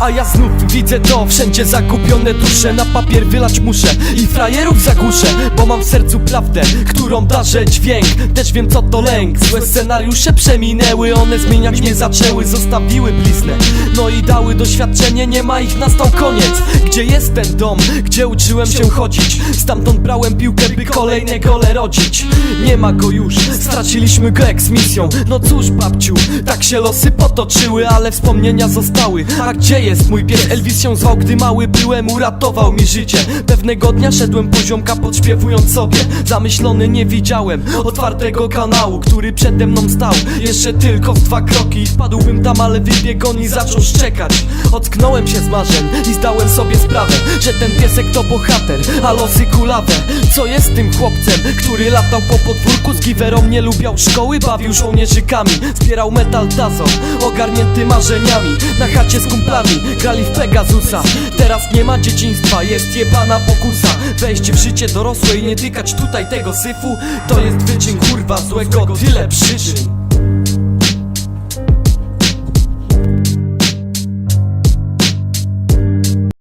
A ja znów widzę to, wszędzie zakupione dusze. Na papier wylać muszę i frajerów zagłuszę Bo mam w sercu prawdę, którą darzę dźwięk. Też wiem co to lęk, złe scenariusze przeminęły One zmieniać mnie zaczęły, zostawiły bliznę. No i dały doświadczenie, nie ma ich, nastał koniec. Gdzie jest ten dom, gdzie uczyłem się chodzić? Stamtąd brałem piłkę, by kolejne gole rodzić. Nie ma go już, straciliśmy go eksmisją No cóż babciu, tak się losy potoczyły Ale wspomnienia zostały. A gdzie jest mój pies? Elvis się zwał, gdy mały byłem Uratował mi życie. Pewnego dnia szedłem poziomka podśpiewując sobie. Zamyślony nie widziałem otwartego kanału Który przede mną stał. Jeszcze tylko w dwa kroki I wpadłbym tam, ale wybiegł on i zaczął szczekać. Ocknąłem się z marzeń i zdałem sobie sprawę Że ten piesek to bohater, a losy kulawe. Co jest tym chłopcem, który latał po podwórku Z giwerą nie lubiał szkoły, bawił żołnierzykami. Zbierał metal tazon, ogarnięty marzeniami. Na chacie z kumplami, grali w Pegasusa. Teraz nie ma dzieciństwa, jest jebana pokusa. Wejść w życie dorosłe i nie tykać tutaj tego syfu. To jest wyczyn kurwa złego, tyle przyczyn